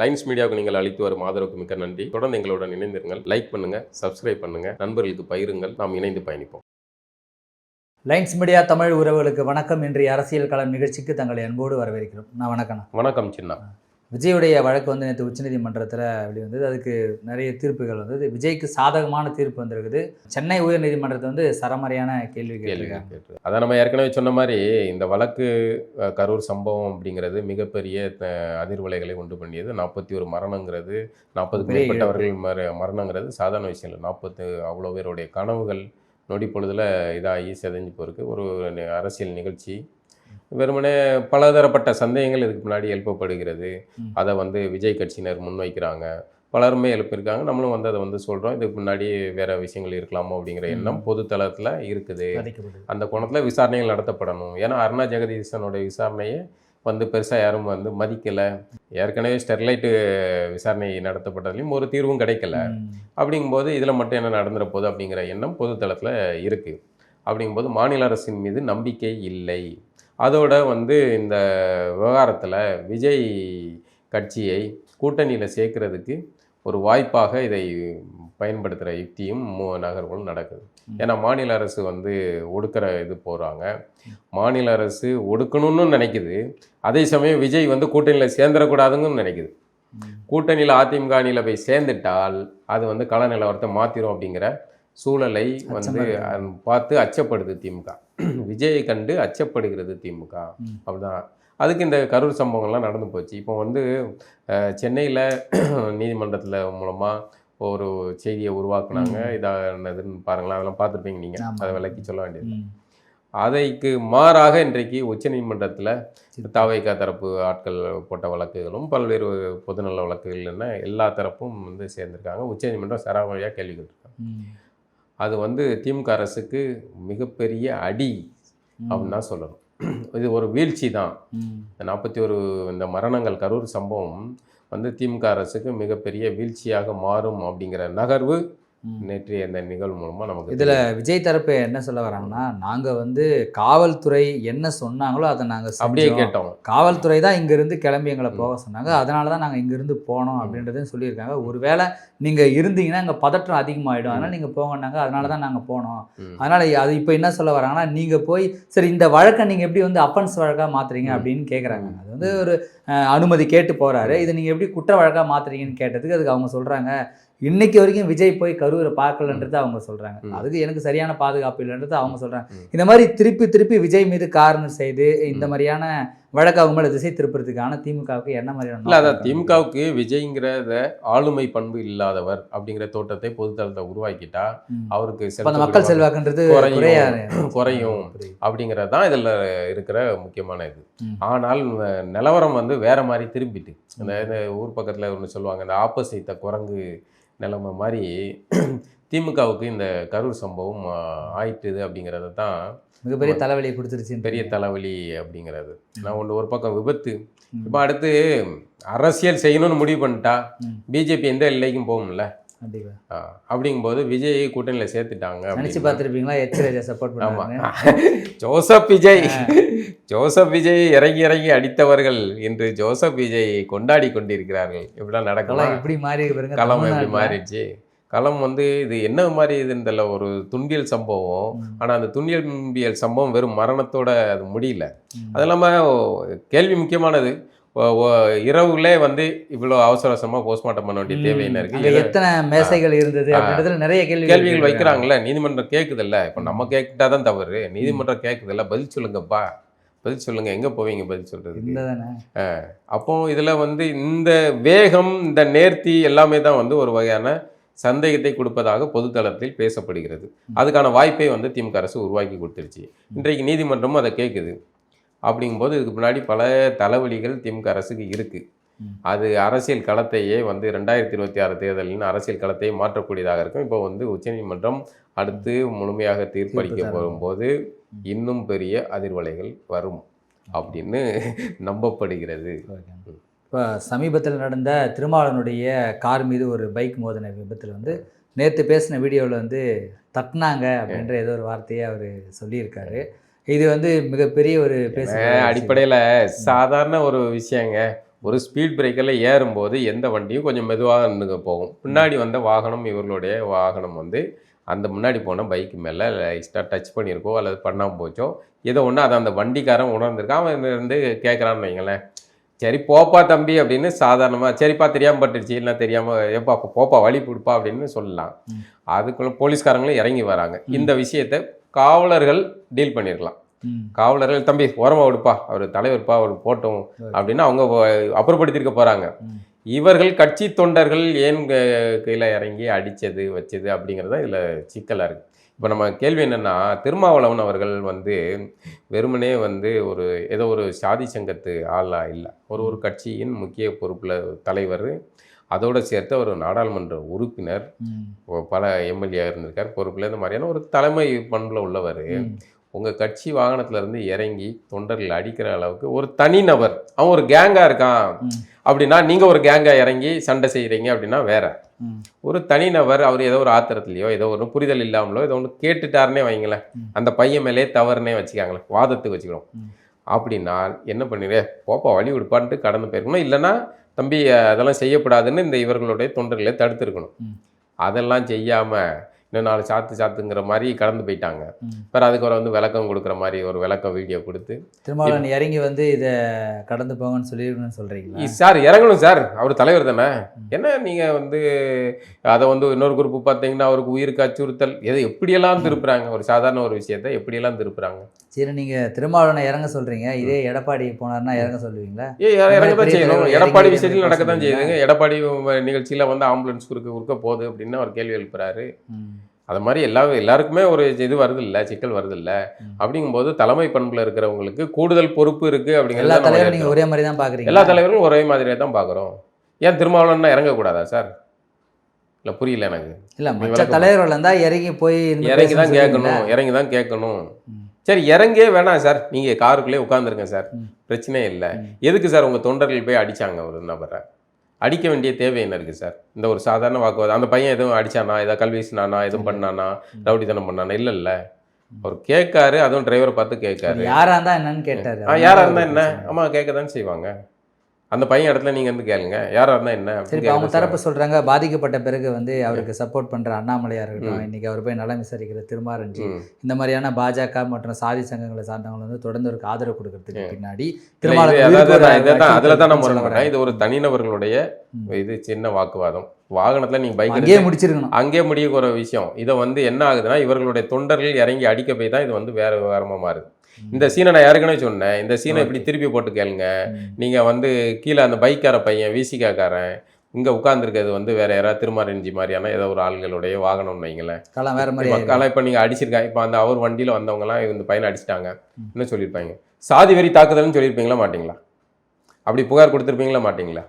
Lines மீடியாவுக்கு நீங்கள் அளித்து வரும் ஆதரவுக்கு மிக்க நன்றி. தொடர்ந்து எங்களுடன் இணைந்திருங்கள். லைக் பண்ணுங்க சப்ஸ்கிரைப் பண்ணுங்க. நண்பர்களுக்கு பகிருங்கள். நாம் இணைந்து பயணிப்போம். லைன்ஸ் மீடியா தமிழ் உறவுகளுக்கு வணக்கம். இன்றைய அரசியல் களம் நிகழ்ச்சிக்கு தங்களை அன்போடு வரவேற்கிறோம். நான் வணக்கம் வணக்கம் சின்ன விஜயுடைய வழக்கு வந்து நேற்று உச்சநீதிமன்றத்தில் வெளிவந்தது. அதுக்கு நிறைய தீர்ப்புகள் வந்தது. விஜய்க்கு சாதகமான தீர்ப்பு வந்திருக்குது. சென்னை உயர்நீதிமன்றத்தை வந்து சரமறையான கேள்வி கேள்வி அதான் நம்ம ஏற்கனவே சொன்ன மாதிரி இந்த வழக்கு கரூர் சம்பவம் அப்படிங்கிறது மிகப்பெரிய அதிர்வலைகளை உண்டு பண்ணியது. நாற்பத்தி ஒரு மரணங்கிறது நாற்பதுக்கு மேற்பட்டவர்கள் மர மரணங்கிறது சாதாரண விஷயம் இல்லை நாற்பத்து அவ்வளோ பேருடைய கனவுகள் நொடி பொழுதுல இதாகி செதஞ்சு போயிருக்கு. ஒரு அரசியல் நிகழ்ச்சி வெறுமனே பலதரப்பட்ட சந்தேகங்கள் இதுக்கு முன்னாடி எழுப்பப்படுகிறது. அதை வந்து விஜய் கட்சியினர் முன்வைக்கிறாங்க. பலருமே எழுப்பியிருக்காங்க. நம்மளும் வந்து அதை வந்து சொல்கிறோம் இதுக்கு முன்னாடி வேற விஷயங்கள் இருக்கலாமோ அப்படிங்கிற எண்ணம் பொது தளத்தில் இருக்குது. அந்த கோணத்தில் விசாரணைகள் நடத்தப்படணும். ஏன்னா அருணா ஜெகதீசனுடைய விசாரணையை வந்து பெருசாக யாரும் வந்து மதிக்கலை. ஏற்கனவே ஸ்டெர்லைட்டு விசாரணை நடத்தப்பட்டதுலையும் ஒரு தீர்வும் கிடைக்கல. அப்படிங்கும்போது இதில் மட்டும் என்ன நடந்துட போகுது அப்படிங்கிற எண்ணம் பொது தளத்தில் இருக்குது அப்படிங்கும்போது மாநில அரசின் மீது நம்பிக்கை இல்லை. அதோட வந்து இந்த விவகாரத்தில் விஜய் கட்சியை கூட்டணியில் சேர்க்கறதுக்கு ஒரு வாய்ப்பாக இதை பயன்படுத்துகிற யுக்தியும் நகர்வுகளும் நடக்குது. ஏன்னா மாநில அரசு வந்து ஒடுக்கிற இது போகிறாங்க மாநில அரசு ஒடுக்கணும்னு நினைக்குது. அதே சமயம் விஜய் வந்து கூட்டணியில் சேர்ந்துடக்கூடாதுன்னு நினைக்குது. கூட்டணியில் அதிமுக அணியில் போய் சேர்ந்துட்டால் அது வந்து கள நிலவரத்தை மாற்றிரும் அப்படிங்கிற சூழலை வந்து பார்த்து அச்சப்படுது திமுக. விஜயை கண்டு அச்சப்படுகிறது திமுக. அப்படிதான் அதுக்கு இந்த கரூர் சம்பவங்கள்லாம் நடந்து போச்சு. இப்போ வந்து சென்னையில் நீதிமன்றத்தில் மூலமாக ஒரு செய்தியை உருவாக்குனாங்க. இதானதுன்னு பாருங்களேன். அதெல்லாம் பார்த்துருப்பீங்க நீங்கள். அதை விளக்கி சொல்ல வேண்டியது. அதைக்கு மாறாக இன்றைக்கு உச்சநீதிமன்றத்தில் தாவைக்கா தரப்பு ஆட்கள் போட்ட வழக்குகளும் பல்வேறு பொதுநல வழக்குகள் என்ன எல்லா தரப்பும் வந்து சேர்ந்திருக்காங்க. உச்சநீதிமன்றம் சராமரியாக கேள்வி கேட்டிருக்காங்க. அது வந்து திமுக அரசுக்கு மிகப்பெரிய அடி. அப்படின்னு தான் சொல்லணும். இது ஒரு வீழ்ச்சி தான். நாற்பத்தி ஒரு இந்த மரணங்கள் கரூர் சம்பவம் வந்து திமுக அரசுக்கு மிகப்பெரிய வீழ்ச்சியாக மாறும் அப்படிங்கிற நகர்வு நேற்றைய இந்த நிகழ்வு மூலமாக நமக்கு இதுல விஜய் தரப்பு என்ன சொல்ல வராங்கன்னா நாங்க வந்து காவல்துறை என்ன சொன்னாங்களோ அதை நாங்க அப்படியே. கேட்டோம். காவல்துறை தான் இங்கிருந்து கிளம்பி எங்களை. போக சொன்னாங்க. அதனால தான் நாங்கள் இங்கிருந்து போனோம் அப்படின்றதையும் சொல்லியிருக்காங்க. ஒருவேளை நீங்கள் இருந்தீங்கன்னா இங்கே பதற்றம் அதிகமாகிடும் அதனால் நீங்கள் போங்கன்னாங்க. அதனால தான் நாங்கள் போனோம். அதனால் அது இப்போ என்ன சொல்ல வராங்கன்னா நீங்கள் போய் சரி இந்த வழக்கை நீங்கள் எப்படி வந்து அஃபென்ஸ் வழக்காக மாற்றுறீங்க. அப்படின்னு கேட்குறாங்க அது வந்து ஒரு அனுமதி கேட்டு போகிறாரு இதை நீங்கள் எப்படி குற்ற வழக்காக மாற்றுறீங்கன்னு கேட்டதுக்கு அதுக்கு அவங்க சொல்கிறாங்க இன்னைக்கு வரைக்கும் விஜய் போய் கரூரை பார்க்கலன்றது அவங்க சொல்கிறாங்க. அதுக்கு எனக்கு சரியான பாதுகாப்பு இல்லைன்றது அவங்க சொல்கிறாங்க. இந்த மாதிரி திருப்பி திருப்பி விஜய் மீது காரணம் செய்து இந்த. மாதிரியான வழக்கு அவங்க மேலே திசை திருப்புறதுக்கான திமுகவுக்கு என்ன மாதிரியான இல்ல அதான் திமுகவுக்கு விஜய்ங்கிறத ஆளுமை பண்பு இல்லாதவர் அப்படிங்கிற தோட்டத்தை பொதுத்தளத்தை உருவாக்கிட்டா. அவருக்கு மக்கள் செல்வாக்குன்றது குறையும், குறையா குறையும். அப்படிங்கிறது தான் இதில் இருக்கிற முக்கியமான இது. ஆனால் நிலவரம் வந்து வேற மாதிரி திரும்பிட்டு. இந்த ஊர் பக்கத்தில் ஒன்று சொல்லுவாங்க இந்த ஆப்போசித்த குரங்கு நிலைமை மாதிரி திமுகவுக்கு இந்த கரூர் சம்பவம் ஆயிட்டுது அப்படிங்கிறத தான் மிகப்பெரிய தலைவலியை கொடுத்துருச்சு பெரிய தலைவலி அப்படிங்கிறது. நான் ஒன்று ஒரு பக்கம் விபத்து. இப்போ அடுத்து அரசியல் செய்யணும்னு முடிவு பண்ணிட்டா. பிஜேபி எந்த எல்லைக்கும் போகும்ல? அப்படிங்கும்போது விஜய் கூட்டணியில் சேர்த்துட்டாங்க நினைச்சு பார்த்துருப்பீங்களா? எச். ராஜா சப்போர்ட் ஆமா. பண்ணாங்க ஜோசப் விஜய். ஜோசப் விஜய் இறங்கி இறங்கி அடித்தவர்கள் இன்று ஜோசப் விஜய் கொண்டாடி கொண்டிருக்கிறார்கள். இப்படிலாம் நடக்கலாம் இப்படி மாறி களம் எப்படி. மாறிடுச்சு? களம் வந்து இது என்ன மாதிரி இதுன்னு தெரியல ஒரு துன்பியல் சம்பவம்? ம். ஆனா அந்த துன்பியல் சம்பவம் வெறும் மரணத்தோட அது முடியல. அது இல்லாமல் கேள்வி முக்கியமானது. இரவுலே வந்து இவ்வளோ அவசர அவசரமாக போஸ்ட்மார்ட்டம் பண்ண வேண்டிய தேவை என்ன அங்க இருக்கு எத்தனை மேசைகள் இருந்தது. அப்படின்றதுல நிறைய கேள்வி கேள்விகள் வைக்கிறாங்கல்ல. நீதிமன்றம் கேட்குதுல்ல இப்போ நம்ம கேட்டாதான் தவறு. நீதிமன்றம் கேட்குதுல்ல பதில் சொல்லுங்கப்பா. பதில் சொல்லுங்க. எங்க போவீங்க பதில் இருந்ததானே அப்போ இதுல வந்து இந்த வேகம் இந்த நேர்த்தி எல்லாமே தான் வந்து ஒரு வகையான சந்தேகத்தை கொடுப்பதாக பொதுத்தளத்தில் பேசப்படுகிறது. அதுக்கான வாய்ப்பை வந்து திமுக அரசு உருவாக்கி கொடுத்துருச்சு. இன்றைக்கு நீதிமன்றமும் அதை கேட்குது அப்படிங்கும்போது இதுக்கு முன்னாடி பல தலைவலிகள் திமுக அரசுக்கு இருக்கு. ம். அது அரசியல் களத்தையே வந்து ரெண்டாயிரத்தி இருபத்தி ஆறு தேர்தலின் அரசியல் களத்தையே மாற்றக்கூடியதாக இருக்கும். இப்போ வந்து உச்சநீதிமன்றம் அடுத்து முழுமையாக தீர்ப்பளிக்க. போகும்போது இன்னும் பெரிய அதிர்வலைகள் வரும் அப்படின்னு நம்பப்படுகிறது. இப்போ சமீபத்தில் நடந்த திருமாவளவனுடைய கார் மீது ஒரு பைக் மோதின விபத்தில் வந்து நேற்று பேசின வீடியோவில் வந்து தட்டினாங்க அப்படின்ற ஏதோ ஒரு வார்த்தையை அவர் சொல்லியிருக்காரு. இது வந்து மிகப்பெரிய ஒரு பேச அடிப்படையில் சாதாரண ஒரு விஷயங்க. ஒரு ஸ்பீட் பிரேக்கரில் ஏறும்போது எந்த வண்டியும் கொஞ்சம் மெதுவாக நின்று போகும். பின்னாடி வந்த வாகனம் இவர்களுடைய வாகனம் வந்து அந்த முன்னாடி போன பைக்கு மேலே லைஸ்ட்டாக டச் பண்ணியிருக்கோ அல்லது பண்ணாமல் போச்சோ ஏதோ ஒன்று அதை அந்த வண்டிக்காரன் உணர்ந்திருக்கான். அவன் இருந்து கேட்குறான்னு வைங்களேன். சரி போப்பா தம்பி அப்படின்னு சாதாரணமாக சரிப்பா தெரியாமல் பட்டுருச்சு இல்லை தெரியாமல் ஏப்பா அப்போ போப்பா வழி கொடுப்பா அப்படின்னு சொல்லலாம். அதுக்குள்ள போலீஸ்காரங்களும் இறங்கி வராங்க. இந்த விஷயத்தை காவலர்கள் டீல் பண்ணியிருக்கலாம் ம். காவலர்கள் தம்பி ஓரமாக விடுப்பா அவர் தலைவர்ப்பா அவர் போட்டோம் அப்படின்னு அவங்க போகிறாங்க ம். இவர்கள் கட்சி தொண்டர்கள் ஏன் கீழே இறங்கி அடித்தது வச்சது அப்படிங்கிறது தான் இதில் சிக்கலாக இருக்குது இப்போ நம்ம கேள்வி என்னென்னா திருமாவளவன் அவர்கள் வந்து வெறுமனே வந்து ஒரு ஏதோ ஒரு சாதி சங்கத்து ஆளாக இல்லை ஒரு ஒரு கட்சியின் முக்கிய பொறுப்பில் தலைவர் அதோடு சேர்த்து ஒரு நாடாளுமன்ற உறுப்பினர் பல எம்எல்ஏ இருந்திருக்கார் பொறுப்பில் இந்த மாதிரியான ஒரு தலைமை பண்பில் உள்ளவர். உங்கள் கட்சி வாகனத்துல இருந்து இறங்கி தொண்டர்கள் அடிக்கிற அளவுக்கு ஒரு தனிநபர் அவன் ஒரு கேங்காக இருக்கான். அப்படின்னா நீங்கள் ஒரு கேங்காக இறங்கி சண்டை செய்கிறீங்க அப்படின்னா வேற. ஒரு தனிநபர் அவர் ஏதோ ஒரு ஆத்திரத்துலையோ ஏதோ ஒரு புரிதல் இல்லாமலோ ஏதோ ஒன்று கேட்டுட்டாருன்னே வைங்களேன். அந்த பையன் மேலே தவறுனே வச்சுக்காங்களேன் வாதத்துக்கு வச்சுக்கிறோம் ம். அப்படின்னா என்ன பண்ணிடு போப்பா வழி விடுப்பான்ட்டு கடந்து போயிருக்கணும் இல்லைன்னா தம்பி அதெல்லாம் செய்யக்கூடாதுன்னு இந்த இவர்களுடைய தொண்டர்களை தடுத்திருக்கணும். அதெல்லாம் செய்யாமல் இன்னும் நாலு சாத்து சாத்துங்கிற மாதிரி கடந்து போயிட்டாங்க. ம். பிறகு அதுக்கு ஒரு வந்து விளக்கம் கொடுக்குற மாதிரி ஒரு விளக்கம் வீடியோ கொடுத்து திருமாவளவன் இறங்கி வந்து இதை கடந்து போங்கன்னு சொல்லியிருக்கணும்னு சொல்றீங்களா? "இ- சார் இறங்கணும் சார். அவர் தலைவர் தானே. என்ன நீங்கள் வந்து அதை வந்து இன்னொரு குரூப் பார்த்தீங்கன்னா அவருக்கு உயிருக்கு அச்சுறுத்தல் எதை எப்படியெல்லாம் திருப்புறாங்க? ஒரு சாதாரண ஒரு விஷயத்தை எப்படியெல்லாம் திருப்புறாங்க? சரி நீங்க திருமாவளவனை இறங்க சொல்றீங்க இதே எடப்பாடி போனார்னா இறங்க சொல்லுவீங்களா ஏ இறங்க தான் செய்யணும் எடப்பாடி விஷயத்தில் நடக்க தான்? செய்யுதுங்க எடப்பாடி நிகழ்ச்சியில் வந்து ஆம்புலன்ஸ் குறுக்க குறுக்க போகுது அப்படின்னு அவர் கேள்வி எழுப்புறாரு. அது மாதிரி எல்லா எல்லாருக்குமே ஒரு இது வருது இல்ல சிக்கல் வருது இல்ல. அப்படிங்கும்போது தலைமை பண்புல இருக்கிறவங்களுக்கு கூடுதல் பொறுப்பு இருக்கு எல்லா அப்படிங்கிறத நம்ம தலைவரும். ஒரே மாதிரி தான் பாக்குறீங்க எல்லா தலைவர்களும் ஒரே மாதிரியே தான் பார்க்குறோம் ஏன் திருமாவளவன்னா இறங்கக்கூடாதா சார் இல்லை புரியல எனக்கு இல்ல மற்ற தலைவர்கள் இறங்கி போய் இறங்கி தான் கேட்கணும்? இறங்கி தான் கேட்கணும். சரி இறங்கே வேணாம் சார். நீங்கள் காருக்குள்ளே உட்காந்துருங்க சார். பிரச்சனையே இல்லை. எதுக்கு சார் உங்கள் தொண்டர்கள் போய் அடிச்சாங்க ஒரு நபரை? அடிக்க வேண்டிய தேவை என்ன இருக்குது சார்? இந்த ஒரு சாதாரண வாக்குவாதம் அந்த பையன் எதுவும் அடிச்சானா? ஏதாவது கல்வி வீசினானா? எதுவும் பண்ணானா. ரவுடித்தனம் பண்ணானா? இல்லை இல்லை. அவர் கேட்காரு அதுவும் டிரைவரை பார்த்து கேட்காரு. அது யாரா இருந்தா என்னன்னு கேட்டாரு. யாராக இருந்தால் என்ன? ஆமாம் கேட்க தான் செய்வாங்க. அந்த பையன் இடத்துல நீங்கள் வந்து கேளுங்க. யாராக இருந்தால் என்ன சரி அவங்க தரப்பு சொல்றாங்க. பாதிக்கப்பட்ட பிறகு வந்து அவருக்கு சப்போர்ட் பண்ற அண்ணாமலையா இருக்கட்டும் இன்னைக்கு அவர் போய் நலம் விசாரிக்கிற திருமாரஞ்சி. இந்த மாதிரியான பாஜக மற்றும் சாதி சங்கங்களை சார்ந்தவங்க வந்து தொடர்ந்து ஒரு ஆதரவு கொடுக்கறதுக்கு பின்னாடி திருமாவளவன் அதில் தான் நான் முரண்படுறேன் இது ஒரு தனிநபர்களுடைய. இது சின்ன வாக்குவாதம். வாகனத்தில் நீங்கள் பைக் அங்கேயே முடிச்சிருக்கணும். அங்கே முடிய போகிற விஷயம். இதை வந்து என்ன ஆகுதுன்னா இவர்களுடைய தொண்டர்கள் இறங்கி அடிக்க போய் தான் இது வந்து வேற விவரமாக மாறுது. இந்த சீனை நான் ஏற்கனவே சொன்னேன். இந்த சீனை இப்படி திருப்பி போட்டு கேளுங்க. நீங்கள் வந்து கீழே அந்த பைக்கார பையன் விசிகாக்காரன் இங்கே உட்காந்துருக்கிறது வந்து வேற யாராவது திருமாரஞ்சி மாதிரியான ஏதோ ஒரு ஆள்களுடைய வாகனம்னு வைங்களேன். களம் வேற மாதிரி. மக்கள் இப்போ நீங்கள் அடிச்சிருக்காங்க இப்போ அந்த அவர் வண்டியில் வந்தவங்கலாம் இந்த பையனை அடிச்சிட்டாங்க. என்ன சொல்லியிருப்பாங்க? சாதி வெறி தாக்குதல்னு சொல்லியிருப்பீங்களா மாட்டீங்களா? அப்படி புகார் கொடுத்துருப்பீங்களா மாட்டீங்களா?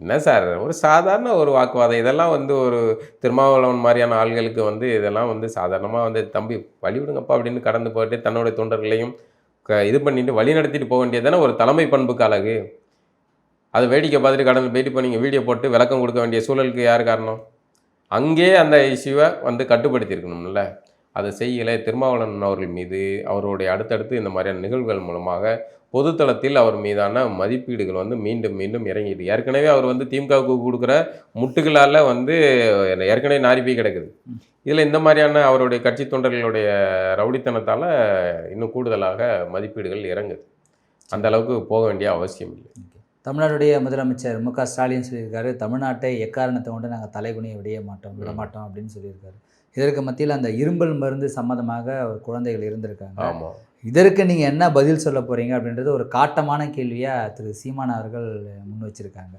என்ன சார்? ஒரு சாதாரண ஒரு வாக்குவாதம். இதெல்லாம் வந்து ஒரு திருமாவளவன் மாதிரியான ஆள்களுக்கு வந்து இதெல்லாம் வந்து சாதாரணமாக வந்து தம்பி வழி விடுங்கப்பா அப்படின்னு கடந்து போயிட்டு தன்னுடைய தொண்டர்களையும் க- இது பண்ணிட்டு வழி நடத்திட்டு போக வேண்டியதானே ஒரு தலைமை பண்புக்கு அழகு. அது வேடிக்கை பார்த்துட்டு கடந்து போயிட்டு இப்போ நீங்கள் வீடியோ போட்டு விளக்கம் கொடுக்க வேண்டிய சூழலுக்கு யார் காரணம்? அங்கேயே அந்த இஷ்யூவை வந்து கட்டுப்படுத்தியிருக்கணும்ல. அதை செய்யலை. திருமாவளவன் அவர்கள் மீது அவருடைய அடுத்தடுத்து இந்த மாதிரியான நிகழ்வுகள் மூலமாக பொதுத்தளத்தில் அவர் மீதான மதிப்பீடுகள் வந்து மீண்டும் மீண்டும் இறங்கிட்டு ஏற்கனவே அவர் வந்து திமுகவுக்கு கொடுக்குற முட்டுகளால் வந்து ஏற்கனவே நாரி போய் கிடக்குது. இதில் இந்த மாதிரியான அவருடைய கட்சி தொண்டர்களுடைய ரவுடித்தனத்தால் இன்னும் கூடுதலாக மதிப்பீடுகள் இறங்குது. அந்த அளவுக்கு போக வேண்டிய அவசியம் இல்லை. தமிழ்நாடுடைய முதலமைச்சர் மு க ஸ்டாலின் சொல்லியிருக்காரு தமிழ்நாட்டை எக்காரணத்தை கொண்டு நாங்கள் தலைகுனியை விடைய மாட்டோம் விட மாட்டோம் அப்படின்னு சொல்லியிருக்காரு. இதற்கு மத்தியில் அந்த இரும்பல் மருந்து சம்பந்தமாக ஒரு குழந்தைகள் இருந்திருக்காங்க. ஆமாம் இதற்கு நீங்கள் என்ன பதில் சொல்ல போறீங்க அப்படின்றது ஒரு காட்டமான கேள்வியாக திரு சீமான் அவர்கள் முன் வச்சிருக்காங்க.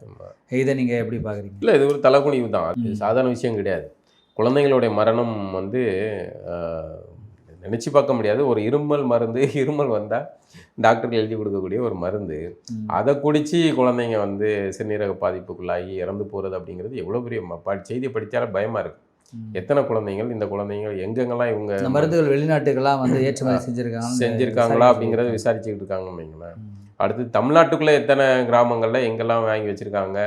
இதை நீங்கள் எப்படி பார்க்குறீங்க? இல்லை இது ஒரு தலைக்குனிவு தான். சாதாரண விஷயம் கிடையாது. குழந்தைங்களுடைய மரணம் வந்து நினச்சி பார்க்க முடியாது. ஒரு இருமல் மருந்து இருமல் வந்தால் டாக்டர்கள் எழுதி கொடுக்கக்கூடிய ஒரு மருந்து. அதை குடித்து குழந்தைங்க வந்து சிறுநீரக பாதிப்புக்குள்ளாகி இறந்து போகிறது அப்படிங்கிறது எவ்வளோ பெரிய ம- ப- செய்தியை படித்தாலே பயமாக இருக்குது. எத்தனை குழந்தைகள்? இந்த குழந்தைகள் எங்கெங்கெல்லாம் இவங்க மருந்துகள் வெளிநாட்டுக்கெல்லாம் வந்து ஏற்றுமதி செஞ்சிருக்காங்க செஞ்சுருக்காங்களா அப்படிங்கிறத விசாரிச்சுக்கிட்டு இருக்காங்கன்னு வைங்களேன். அடுத்து தமிழ்நாட்டுக்குள்ளே எத்தனை கிராமங்களில் எங்கெல்லாம் வாங்கி வச்சுருக்காங்க?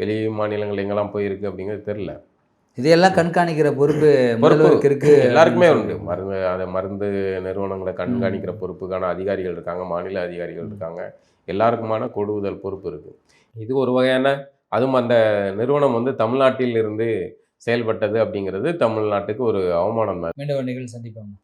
வெளி மாநிலங்கள் எங்கெல்லாம் போயிருக்கு அப்படிங்கிறது தெரில இதையெல்லாம் கண்காணிக்கிற பொறுப்பு பொறுப்பு. இருக்கு எல்லாருக்குமே உண்டு. மருந்து அதை மருந்து நிறுவனங்களை கண்காணிக்கிற பொறுப்புக்கான அதிகாரிகள் இருக்காங்க மாநில அதிகாரிகள் இருக்காங்க. எல்லாருக்குமான கொடுவுதல் பொறுப்பு இருக்குது இது ஒரு வகையான அதுவும் அந்த நிறுவனம் வந்து தமிழ்நாட்டில் இருந்து செயல்பட்டது அப்படிங்கிறது தமிழ்நாட்டுக்கு ஒரு அவமானம் தான் மீண்டும் நிகழ்ச்சி சந்திப்பாங்க